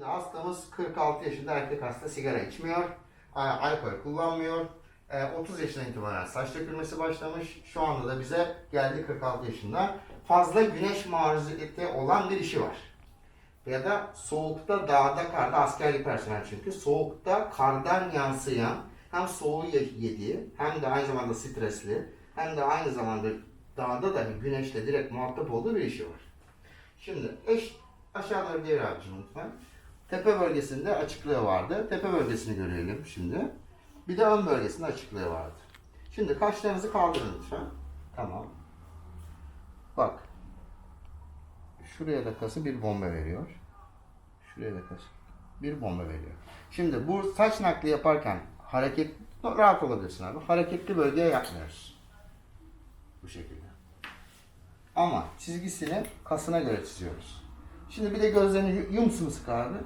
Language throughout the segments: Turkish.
Şimdi hastamız 46 yaşında erkek hasta sigara içmiyor, alkol kullanmıyor. E, 30 yaşından itibaren saç dökülmesi başlamış. Şu anda da bize geldi 46 yaşında. Fazla güneş maruziyeti olan bir işi var. Ya da soğukta, dağda, karda askerlik personel çünkü. Soğukta kardan yansıyan hem soğuğu ye- yediği hem de aynı zamanda stresli hem de aynı zamanda dağda da güneşle direkt muhatap olduğu bir işi var. Şimdi eş aşağı doğru geri abicim lütfen. Tepe bölgesinde açıklığı vardı. Tepe bölgesini görelim şimdi. Bir de ön bölgesinde açıklığı vardı. Şimdi kaşlarınızı kaldırın lütfen. Tamam. Bak. Şuraya da kası bir bomba veriyor. Şuraya da kası bir bomba veriyor. Şimdi bu saç nakli yaparken hareket rahat olabilirsin abi. Hareketli bölgeye yapmıyoruz. Bu şekilde. Ama çizgisini kasına göre çiziyoruz. Şimdi bir de gözlerini yu- yum sımsıkı abi.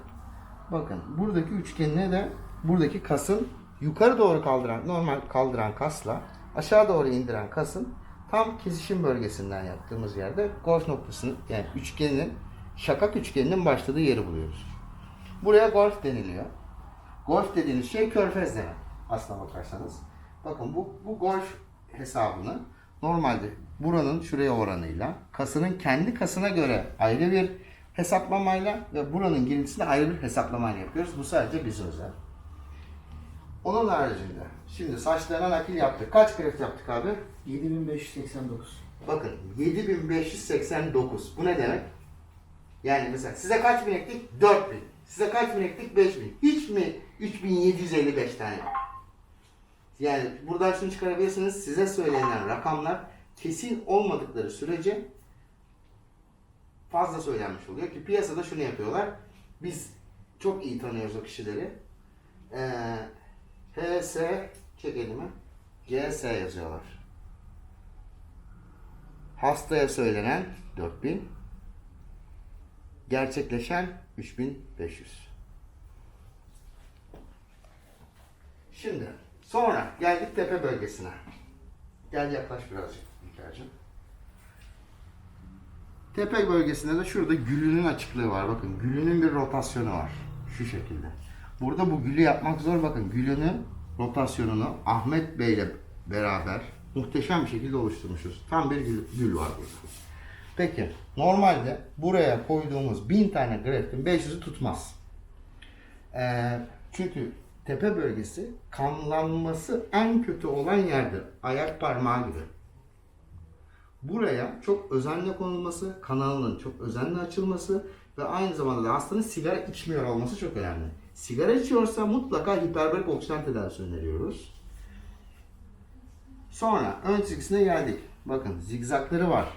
Bakın buradaki üçgenine de buradaki kasın yukarı doğru kaldıran, normal kaldıran kasla aşağı doğru indiren kasın tam kesişim bölgesinden yaptığımız yerde golf noktasını yani üçgenin şakak üçgeninin başladığı yeri buluyoruz. Buraya golf deniliyor. Golf dediğiniz şey körfez demek aslına bakarsanız. Bakın bu, bu golf hesabını normalde buranın şuraya oranıyla kasının kendi kasına göre ayrı bir hesaplamayla ve buranın girintisinde ayrı bir hesaplamayla yapıyoruz. Bu sadece bize özel. Onun haricinde şimdi saçlarına nakil yaptık. Kaç greft yaptık abi? 7589. Bakın 7589. Bu ne demek? Yani mesela size kaç bin ektik? 4000. Size kaç bin ektik? 5000. Hiç mi 3755 tane? Yani buradan şunu çıkarabilirsiniz. Size söylenen rakamlar kesin olmadıkları sürece fazla söylenmiş oluyor ki piyasada şunu yapıyorlar. Biz çok iyi tanıyoruz o kişileri. Ee, HS çek elimi. CS yazıyorlar. Hastaya söylenen 4000, gerçekleşen 3500. Şimdi sonra geldik tepe bölgesine. Gel yaklaş birazcık İlker'cim. Tepe bölgesinde de şurada gülünün açıklığı var. Bakın gülünün bir rotasyonu var. Şu şekilde. Burada bu gülü yapmak zor. Bakın gülünün rotasyonunu Ahmet Bey ile beraber muhteşem bir şekilde oluşturmuşuz. Tam bir gül, gül var burada. Peki normalde buraya koyduğumuz 1000 tane graftin 500'ü tutmaz. Ee, çünkü tepe bölgesi kanlanması en kötü olan yerdir. Ayak parmağı gibi. Buraya çok özenle konulması, kanalının çok özenle açılması ve aynı zamanda da hastanın sigara içmiyor olması çok önemli. Sigara içiyorsa mutlaka hiperbarik oksijen tedavisi öneriyoruz. Sonra ön çizgisine geldik. Bakın zigzakları var.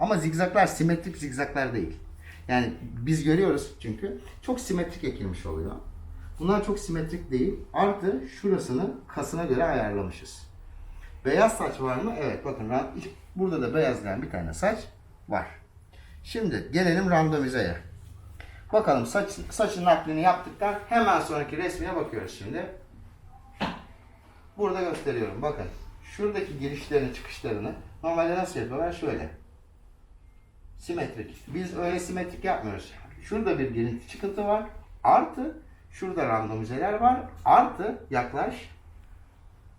Ama zigzaklar simetrik zigzaklar değil. Yani biz görüyoruz çünkü çok simetrik ekilmiş oluyor. Bunlar çok simetrik değil. Artı şurasını kasına göre ayarlamışız. Beyaz saç var mı? Evet bakın burada da beyazlayan bir tane saç var. Şimdi gelelim randomizeye. Bakalım saç, saçın naklini yaptıktan hemen sonraki resmine bakıyoruz şimdi. Burada gösteriyorum. Bakın. Şuradaki girişlerini çıkışlarını normalde nasıl yapıyorlar? Şöyle. Simetrik. Biz öyle simetrik yapmıyoruz. Şurada bir girinti çıkıntı var. Artı şurada randomizeler var. Artı yaklaş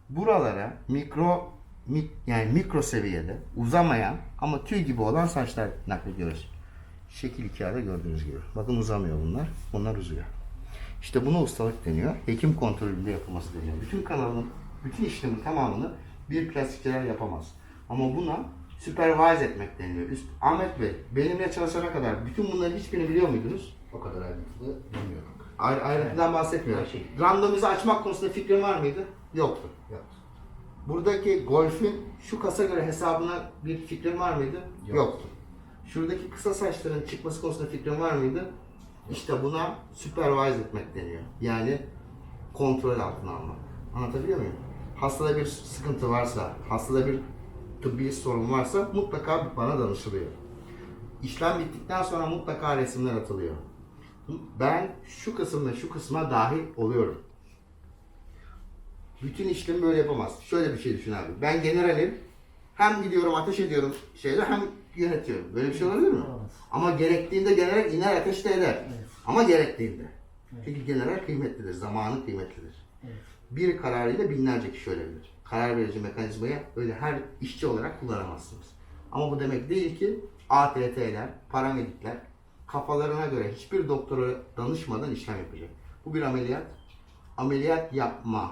buralara mikro mik, yani mikro seviyede uzamayan ama tüy gibi olan saçlar naklediyoruz. Şekil 2'de gördüğünüz gibi. Bakın uzamıyor bunlar. Bunlar uzuyor. İşte buna ustalık deniyor. Hekim kontrolünde yapılması deniyor. Bütün kanalın, bütün işlemin tamamını bir plastikçiler yapamaz. Ama buna supervise etmek deniliyor. Üst, Ahmet Bey, benimle çalışana kadar bütün bunların hiçbirini biliyor muydunuz? O kadar ayrıntılı bilmiyorum. Ayrı, ayrıntıdan bahsetmiyorum. Her şey. Randomize açmak konusunda fikrin var mıydı? Yoktu. Yoktu. Buradaki golfün şu kasa göre hesabına bir fikrin var mıydı? Yok. Yoktu. Şuradaki kısa saçların çıkması konusunda fikrin var mıydı? İşte buna supervise etmek deniyor. Yani kontrol altına almak. Anlatabiliyor muyum? Hastada bir sıkıntı varsa, hastada bir tıbbi sorun varsa mutlaka bana danışılıyor. İşlem bittikten sonra mutlaka resimler atılıyor. Ben şu kısımda şu kısma dahil oluyorum. Bütün işlemi böyle yapamaz. Şöyle bir şey düşün abi. Ben generalim. Hem gidiyorum ateş ediyorum şeyle hem yönetiyorum. Böyle bir şey olabilir mi? Olamaz. Ama gerektiğinde general iner ateşte eder. Evet. Ama gerektiğinde. Evet. Çünkü general kıymetlidir, zamanı kıymetlidir. Evet. Bir kararıyla binlerce kişi ölebilir. Karar verici mekanizmayı öyle her işçi olarak kullanamazsınız. Ama bu demek değil ki ATT'ler, paramedikler kafalarına göre hiçbir doktora danışmadan işlem yapacak. Bu bir ameliyat. Ameliyat yapma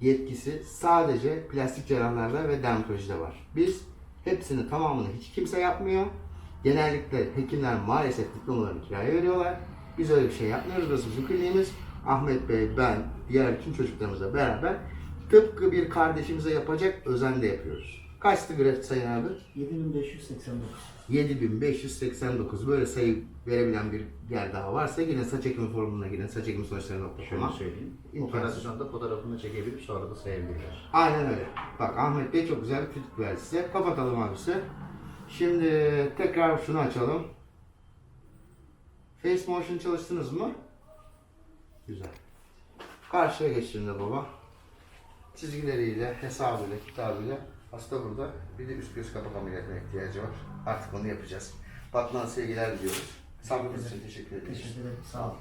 yetkisi sadece plastik cerrahlarda ve dermatolojide var. Biz hepsini tamamını hiç kimse yapmıyor. Genellikle hekimler maalesef diplomalarını kiraya veriyorlar. Biz öyle bir şey yapmıyoruz. Burası bizim kliniğimiz. Ahmet Bey, ben, diğer tüm çocuklarımızla beraber tıpkı bir kardeşimize yapacak özenle yapıyoruz. Kaçtı Gret Sayın abi? 7589. 7589 böyle sayı verebilen bir yer daha varsa yine saç ekimi forumuna girin. Saç ekimi sonuçlarına Şöyle okuma. söyleyeyim. Operasyonda fotoğrafını çekebilip sonra da sayabilirler. Aynen öyle. Bak Ahmet Bey çok güzel bir tütük verdi size. Kapatalım abisi. Şimdi tekrar şunu açalım. Face Motion çalıştınız mı? Güzel. Karşıya geçtiğinde baba. Çizgileriyle, hesabıyla, kitabıyla hasta burada. Bir de üst göz kapak ameliyatına ihtiyacı var. Artık onu yapacağız. Batman sevgiler diliyoruz. Sabrınız için teşekkür ederiz. Teşekkür ederim. Sağ olun.